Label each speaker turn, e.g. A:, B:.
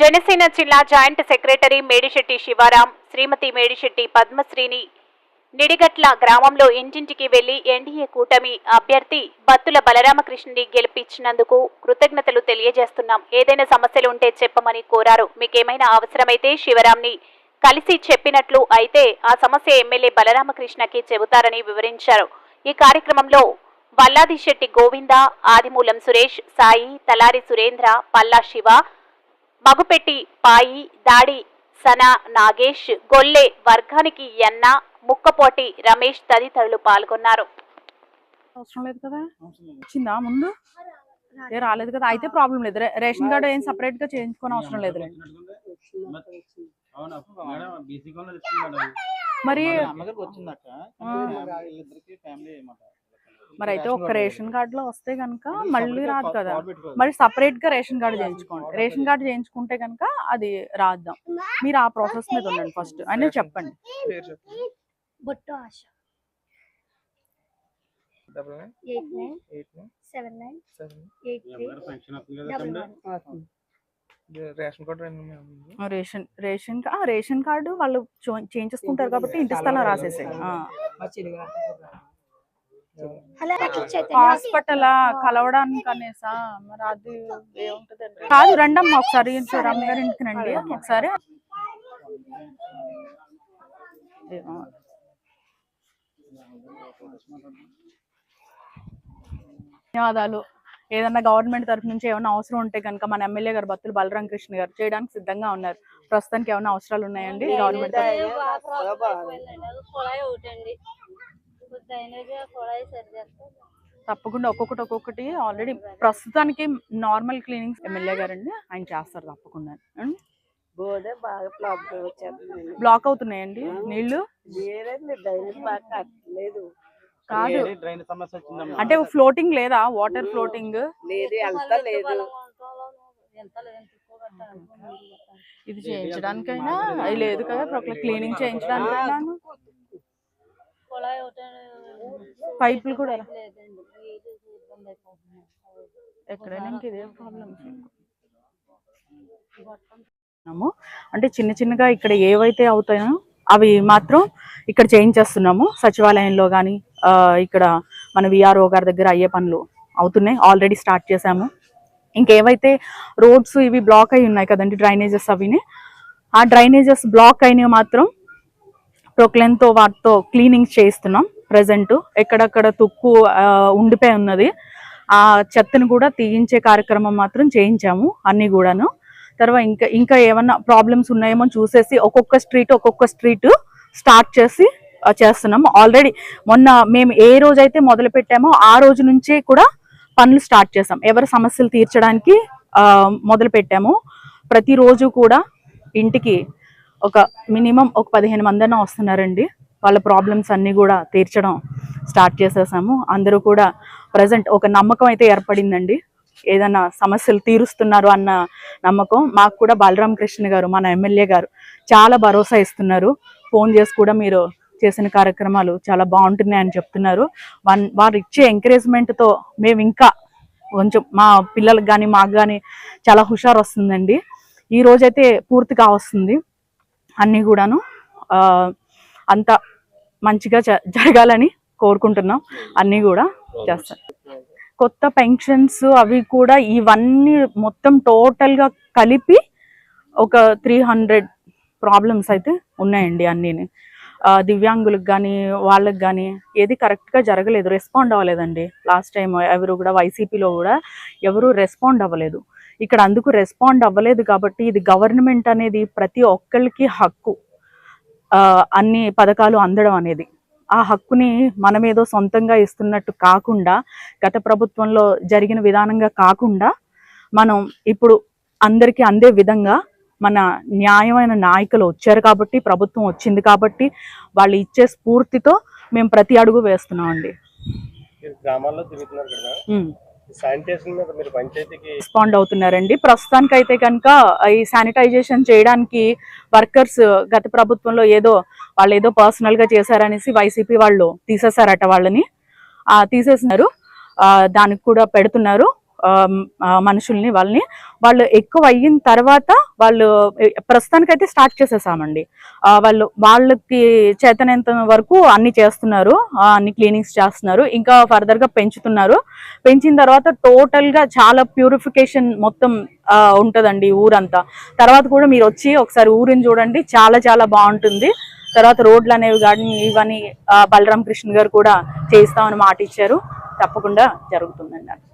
A: జనసేన జిల్లా joint secretary Medisetti Sivaram Shrimati Medisetti పద్మశ్రీని నిడిగట్ల గ్రామంలో ఇంటింటికి వెళ్ళి ఎన్డీఏ కూటమి అభ్యర్థి బత్తుల బలరామకృష్ణని గెలిపించినందుకు కృతజ్ఞతలు తెలియజేస్తున్నాం. ఏదైనా సమస్యలు ఉంటే చెప్పమని కోరారు. మీకేమైనా అవసరమైతే శివరాంని కలిసి చెప్పినట్లు అయితే ఆ సమస్య ఎమ్మెల్యే బలరామకృష్ణకి చెబుతారని వివరించారు. ఈ కార్యక్రమంలో వల్లాది శెట్టి గోవింద ఆదిమూలం సురేష్ సాయి తలారి సురేంద్ర పల్లా శివ మగుపెట్టి పాయి దాడి సన నాగేష్ గొల్లె వర్గానికి ఎన్న ముక్కపోటి రమేష్ తదితరులు పాల్గొన్నారు.
B: అవసరం లేదు కదా? వచ్చిందా ముందు? ఏ రాలేదు కదా? అయితే ప్రాబ్లం లేదు. రేషన్ కార్డు ఏం సపరేట్గా చేయించుకోని అవసరం లేదు మరి మరి అయితే ఒక రేషన్ కార్డు లో వస్తే కనుక మళ్ళీ రాదు కదా. మరి సపరేట్గా రేషన్ కార్డు చేయించుకోండి. రేషన్ కార్డు చేయించుకుంటే కనుక అది రాద్దాం. మీరు ఆ ప్రాసెస్ మీద ఉండండి ఫస్ట్ అని చెప్పండి.
C: Ration card
B: ration ration ration card వాళ్ళు చేయించేసుకుంటారు కాబట్టి ఇంటి స్థలం రాసేసే హాస్పిటల్ కలవడానికి అనేసా మరి అది ఏముంటదండి కాదు రండమ్మా ఒకసారి రమ్మ గారి ఇంటికి రండి ఒకసారి. ధన్యవాదాలు ఏదన్నా గవర్నమెంట్ తరఫు నుంచి ఏమైనా అవసరం ఉంటే కనుక మన ఎమ్మెల్యే గారు బత్తులు బలరాం కృష్ణ గారు చేయడానికి సిద్ధంగా ఉన్నారు ప్రస్తుతానికి ఏమైనా అవసరాలు ఉన్నాయండి గవర్నమెంట్ తప్పకుండా ఒక్కొక్కటి ఒక్కొక్కటి ఆల్రెడీ ప్రస్తుతానికి నార్మల్ క్లీనింగ్స్ ఎమ్మెల్యే గారండి ఆయన చేస్తారు తప్పకుండా?
D: గోడే బాగా
B: బ్లాక్ అవుతున్నాయండి? నీళ్ళు?
D: లేదండి డ్రైనేజ్ బాగా కట్టలేదు
B: కాదు. అంటే ఫ్లోటింగ్ లేదా? Water floating?
D: లేదు అంతా లేదు.
E: ఎంత లేదు
B: ఇది చేయించడానికైనా? అది లేదు కదా క్లీనింగ్ చేయించడానికైనా
E: ఒకటే
B: పైపులు కూడా ఎక్కడైనా ఇదే అంటే చిన్న చిన్నగా ఇక్కడ ఏవైతే అవుతాయో అవి మాత్రం ఇక్కడ చేయించేస్తున్నాము. సచివాలయంలో కానీ ఇక్కడ మన విఆర్ఓ గారి దగ్గర అయ్యే పనులు అవుతున్నాయి. ఆల్రెడీ స్టార్ట్ చేశాము. ఇంకేవైతే రోడ్స్ ఇవి బ్లాక్ అయి ఉన్నాయి కదండి డ్రైనేజెస్ అవిని ఆ డ్రైనేజెస్ బ్లాక్ అయినవి మాత్రం ప్రొక్లెన్తో వాటితో క్లీనింగ్ చేస్తున్నాం ప్రజెంట్ ఎక్కడక్కడ తుక్కు ఉండిపోయి ఉన్నది. ఆ చెత్తను కూడా తీయించే కార్యక్రమం మాత్రం చేయించాము అన్ని కూడాను. తర్వాత ఇంకా ఇంకా ఏమన్నా ప్రాబ్లమ్స్ ఉన్నాయేమో చూసేసి ఒక్కొక్క స్ట్రీట్ ఒక్కొక్క స్ట్రీట్ స్టార్ట్ చేసి చేస్తున్నాము. ఆల్రెడీ మొన్న మేము ఏ రోజైతే మొదలు పెట్టామో ఆ రోజు నుంచే కూడా పనులు స్టార్ట్ చేసాం ఎవరి సమస్యలు తీర్చడానికి మొదలు పెట్టాము ప్రతిరోజు కూడా ఇంటికి ఒక మినిమం ఒక పదిహేను మందైనా వస్తున్నారండి. వాళ్ళ ప్రాబ్లమ్స్ అన్నీ కూడా తీర్చడం స్టార్ట్ చేసేసాము. అందరూ కూడా ప్రజెంట్ ఒక నమ్మకం అయితే ఏర్పడిందండి. ఏదైనా సమస్యలు తీరుస్తున్నారు అన్న నమ్మకం. మాకు కూడా బాలరామకృష్ణ గారు మన ఎమ్మెల్యే గారు చాలా భరోసా ఇస్తున్నారు. ఫోన్ చేసి కూడా మీరు చేసిన కార్యక్రమాలు చాలా బాగుంటున్నాయి అని చెప్తున్నారు. వన్ వారు ఇచ్చే ఎంకరేజ్మెంట్తో మేము ఇంకా కొంచెం మా పిల్లలకు కానీ మాకు కానీ చాలా హుషారు వస్తుందండి. ఈ రోజైతే పూర్తిగా వస్తుంది. అన్నీ కూడాను అంత మంచిగా జ- జరగాలని కోరుకుంటున్నాం. అన్నీ కూడా చేస్తాం. కొత్త పెన్షన్స్ అవి కూడా ఇవన్నీ మొత్తం టోటల్గా కలిపి ఒక త్రీ హండ్రెడ్ ప్రాబ్లమ్స్ అయితే ఉన్నాయండి అన్నీని. దివ్యాంగులకు కానీ వాళ్ళకి కానీ ఏది కరెక్ట్గా జరగలేదు. రెస్పాండ్ అవ్వలేదండి. లాస్ట్ టైం ఎవరు కూడా వైసీపీలో కూడా ఎవరు రెస్పాండ్ అవ్వలేదు. ఇక్కడ అందుకు రెస్పాండ్ అవ్వలేదు కాబట్టి ఇది గవర్నమెంట్ అనేది ప్రతి ఒక్కరికి హక్కు. అన్ని పథకాలు అందడం అనేది. ఆ హక్కుని మనం ఏదో సొంతంగా ఇస్తున్నట్టు కాకుండా గత ప్రభుత్వంలో జరిగిన విధానంగా కాకుండా మనం ఇప్పుడు అందరికీ అందే విధంగా మన న్యాయమైన నాయకులు వచ్చారు కాబట్టి ప్రభుత్వం వచ్చింది కాబట్టి వాళ్ళు ఇచ్చే స్ఫూర్తితో మేము ప్రతి అడుగు వేస్తున్నామండి.
C: గ్రామాల్లో తిరుగుతున్నారు కదా. శానిటేషన్ మీద మీరు పంచాయతీకి
B: రెస్పాండ్ అవుతున్నారండి. ప్రస్తుతానికి అయితే కనుక ఈ శానిటైజేషన్ చేయడానికి వర్కర్స్ గత ప్రభుత్వంలో ఏదో వాళ్ళు ఏదో పర్సనల్గా చేశారనేసి వైసీపీ వాళ్ళు తీసేశారట వాళ్ళని. ఆ తీసేసినారు. ఆ, దానికి కూడా పెడుతున్నారు. మనుషుల్ని వాళ్ళని వాళ్ళు ఎక్కువ అయిన తర్వాత వాళ్ళు ప్రస్తుతానికైతే స్టార్ట్ చేసేసామండి. వాళ్ళు వాళ్ళకి చేతనంత వరకు అన్ని చేస్తున్నారు. అన్ని క్లీనింగ్స్ చేస్తున్నారు. ఇంకా ఫర్దర్గా పెంచుతున్నారు. పెంచిన తర్వాత టోటల్గా చాలా ప్యూరిఫికేషన్ మొత్తం ఉంటుందండి ఊరంతా. తర్వాత కూడా మీరు వచ్చి ఒకసారి ఊరిని చూడండి. చాలా చాలా బాగుంటుంది. తర్వాత రోడ్లు అనేవి కానీ ఇవన్నీ బలరామకృష్ణ గారు కూడా చేయిస్తామని మాట ఇచ్చారు. తప్పకుండా జరుగుతుందండి